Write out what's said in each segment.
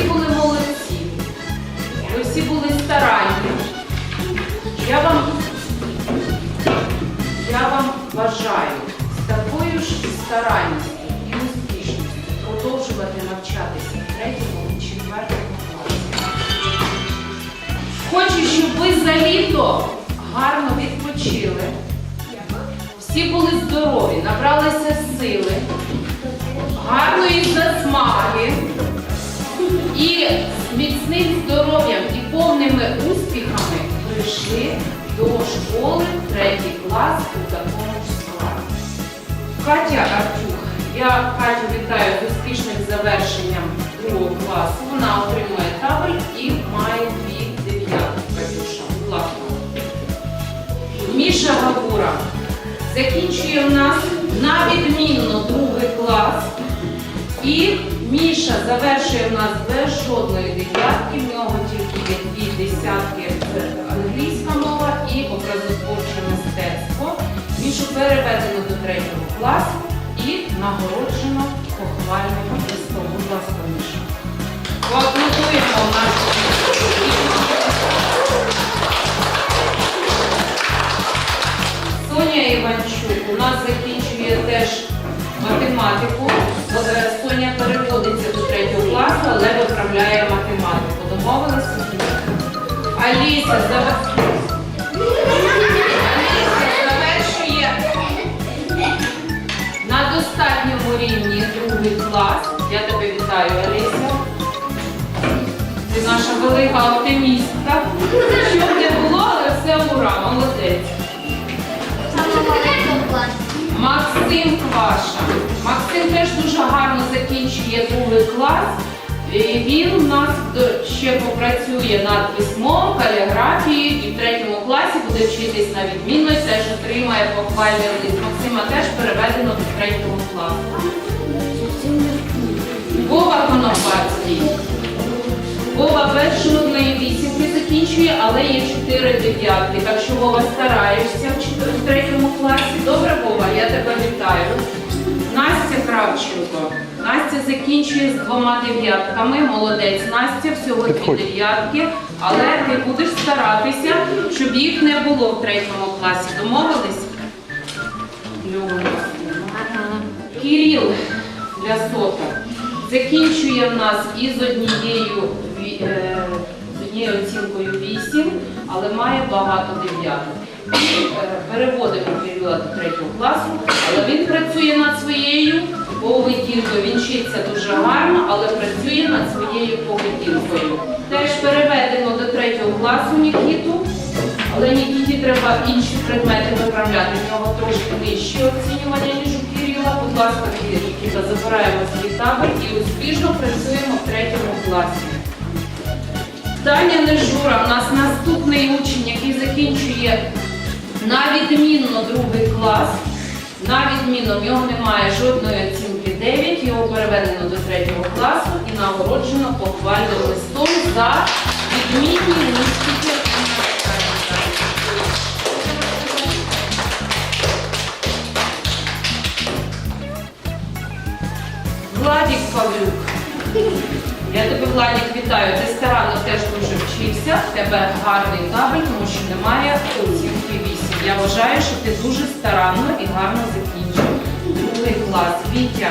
всі були молодці, ви всі були старанні. Я вам, я вам бажаю з такою ж старанністю і успішністю продовжувати навчатися в третьому і четвертому класі. Хочу, щоб ви за літо гарно відпочили. Всі були здорові, набралися сили, гарної засмаги. Прийшли до школи третій клас у такому складі. Катя Артюх, я Катю вітаю з успішним завершенням другого класу. Вона отримує табель і має дві дев'ятки. Катюша, ласка. Міша Гавура закінчує в нас на відмінно другий клас. І Міша завершує в нас без жодної дев'ятки. В нього тільки дві десятки англійська мова і образотворче мистецтво. Мішу переведено до третього класу і нагороджено похвальним листом. Будь ласка, Міша. Поаплодуємо нашу. Соня Іванчук у нас закінчує теж математику. Е, Соня переводиться виправляє математику. Домовилися? Аліса зав- Аліса завершує на достатньому рівні другий клас. Я тебе вітаю, Аліса. Ти наша велика оптимістка. Що б не було, але все ура, молодець. Максим Кваша. Максим теж дуже гарно закінчує другий клас. І Він у нас ще попрацює над письмом, каліграфією і в третьому класі буде вчитись на відмінно і теж отримає похвальний лист. Максима теж переведено до третього класу. Вова Конопацький. Вова без жодної вісімки закінчує, але є чотири дев'ятки. Так що Вова стараєшся в третьому класі. Добре, Вова, я тебе вітаю. Настя Кравченко. Закінчує з двома дев'ятками. Молодець. Настя всього дві дев'ятки, але ти будеш старатися, щоб їх не було в третьому класі. Домовились? Кирил для сота закінчує в нас із однією, е, з однією оцінкою 8, але має багато дев'яток. Е, Переводимо Кирила до третього класу, але він працює над своєю поведінкою. Він вчиться дуже гарно, але працює над своєю поведінкою. Теж переведено до третього класу Нікіту. Але Нікіті треба інші предмети виправляти. В нього трошки нижче оцінювання, ніж у Кирила. Будь ласка, Нікіта, забираємо свій табель і успішно працюємо в третьому класі. Таня Нежура, у нас наступний учень, який закінчує на відмінно другий клас. На відмінно в нього немає жодної оцінки 9, його переведено до третього класу і нагороджено похвальним листом за відмінні успіхи. Владік Павлюк. Я тебе, Владік, вітаю. Ти старанно теж дуже вчився. В тебе гарний табель, тому що немає оцінки 8. Я вважаю, що ти дуже старанно і гарно закінчив клас. Вітя.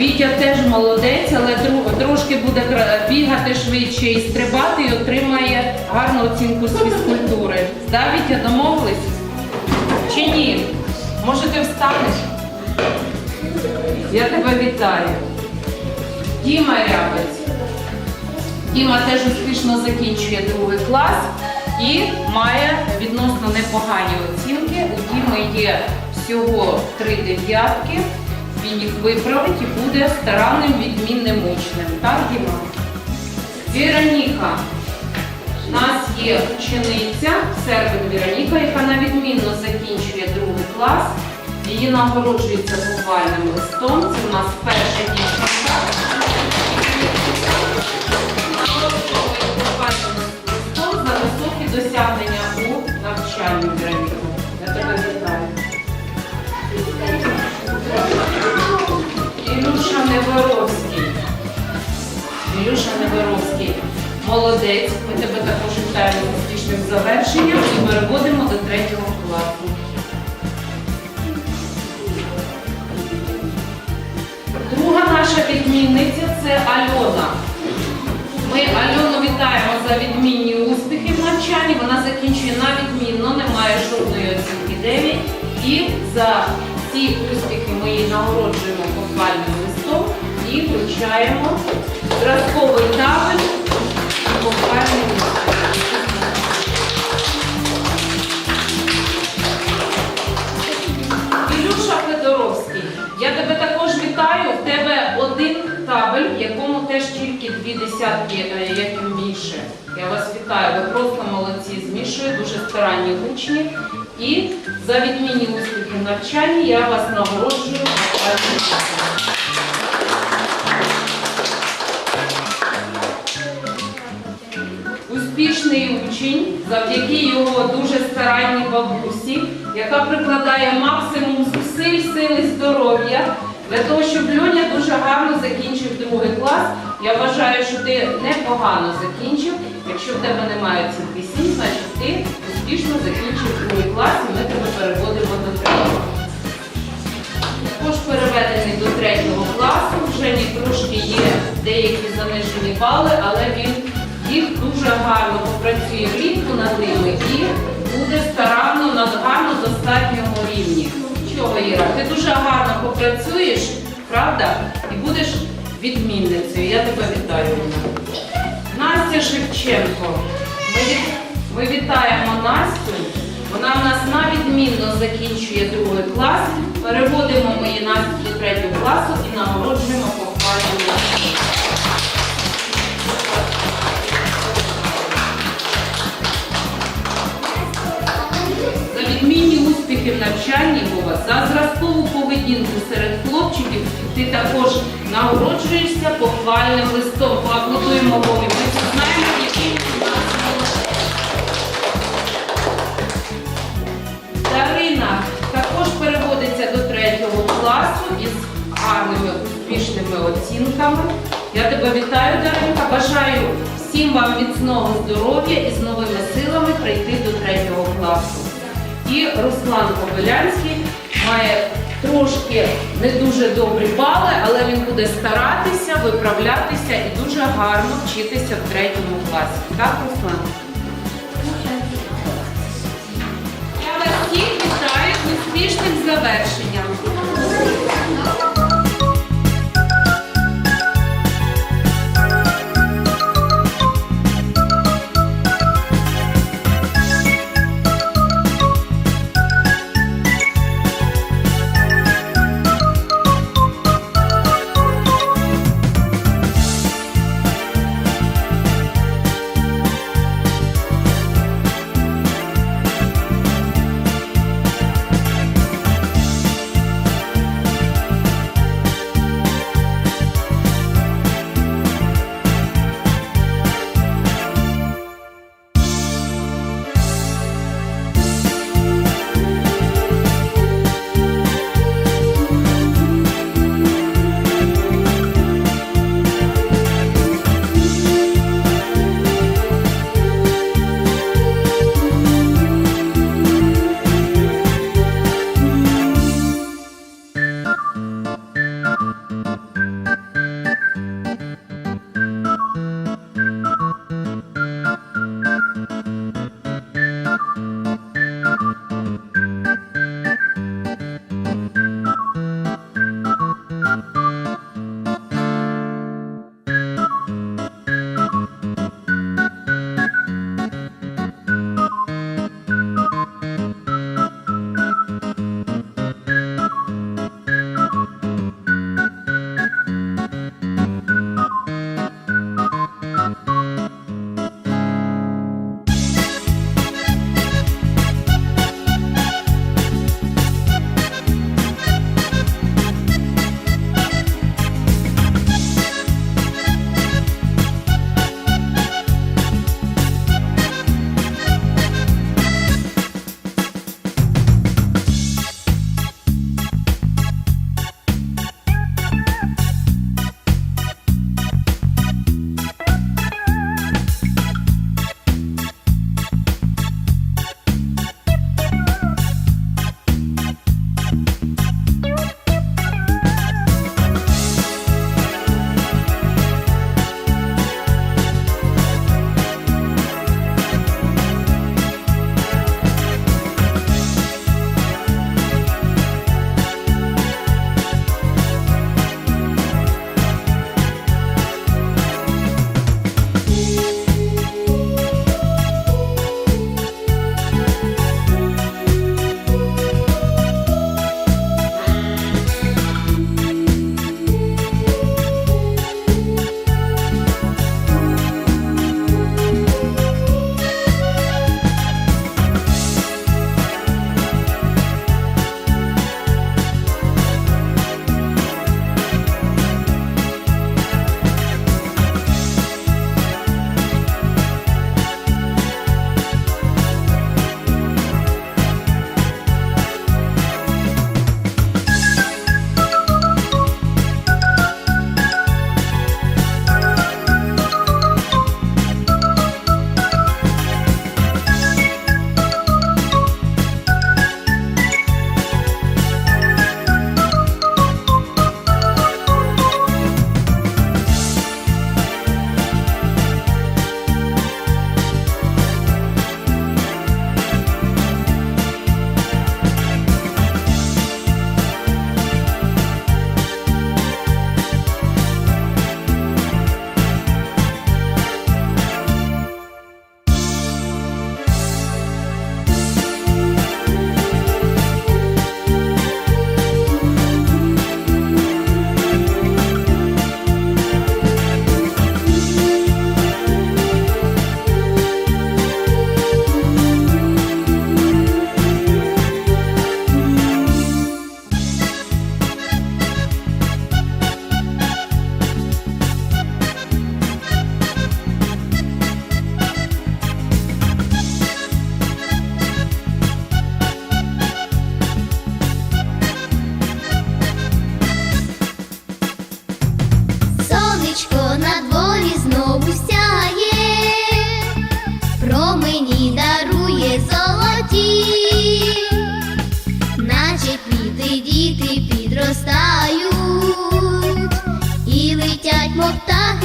Вітя теж молодець, але трошки буде бігати швидше і стрибати і отримає гарну оцінку з фізкультури. Да, Вітя, домовились? Чи ні? Може ти встанеш? Я тебе вітаю. Діма Рябець. Діма теж успішно закінчує другий клас і має відносно непогані оцінки. У Діми є всього три дев'ятки. Він їх виправить і буде старанним відмінним учнем. Так, Діма? Вероніка. У нас є учениця Сербин Вероніка, яка на відмінно закінчує другий клас. Її нагороджується буквальним листом. Це у нас перша дівчинка. Нагороджується буквальним листом за високі досягнення у навчанні Вероніка. Молодець. Ми тебе також вітаємо з успішним завершенням і переводимо до третього класу. Друга наша відмінниця це Альона. Ми Альону вітаємо за відмінні успіхи в навчанні. вона закінчує на відмінно, немає жодної оцінки 9. І за ці успіхи ми її нагороджуємо похвальним листом і вручаємо зразковий табель. Ілюша Федоровський, я тебе також вітаю. В тебе один табель, в якому теж тільки дві десятки, е, як і більше. Я вас вітаю. Ви просто молодці з Мішою, дуже старанні учні. І за відмінні успіхи в навчанні я вас нагороджую. Успішний учень, завдяки його дуже старанній бабусі, яка прикладає максимум зусиль, сил і здоров'я для того, щоб Льоня дуже гарно закінчив другий клас. Я вважаю, що ти непогано закінчив. Якщо в тебе немає оцінки 7, значить ти успішно закінчив другий клас і ми тебе переводимо до третього. Також переведений до третього класу. Вже ні трошки є деякі занижені бали, але він їх дуже гарно попрацює влітку над ними і буде старанно на гарно достатньому рівні. Чого, Іра? Ти дуже гарно попрацюєш, правда? І будеш відмінницею. Я тебе вітаю. Настя Шевченко. Ми, вітаємо Настю. Вона в нас на відмінно закінчує другий клас. Переводимо ми її Настю до третього класу і нагороджуємо похвальним відмінні успіхи в навчанні Вова, за зразкову поведінку серед хлопчиків ти також нагороджуєшся похвальним листом. Поаплодуємо Вові. Ми знаємо, який у нас. Дарина також переводиться до третього класу із гарними успішними оцінками. Я тебе вітаю, Даринка. Бажаю всім вам міцного здоров'я і з новими силами прийти до третього класу. І Руслан Кобилянський має трошки не дуже добрі бали, але він буде старатися, виправлятися і дуже гарно вчитися в третьому класі. Так, Руслан? Я вас всіх вітаю з успішним завершенням.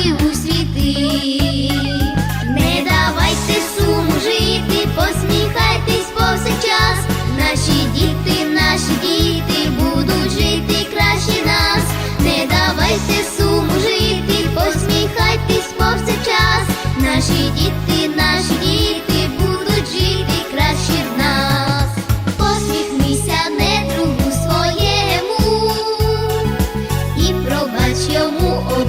вірити у світи, не давайте суму жити, посміхайтесь повсякчас, наші діти, наші діти будуть жити краще нас, не давайте суму жити, посміхайтесь повсякчас, наші діти, наші діти будуть жити краще в нас, посміхнися не другу своєму і пробач йому.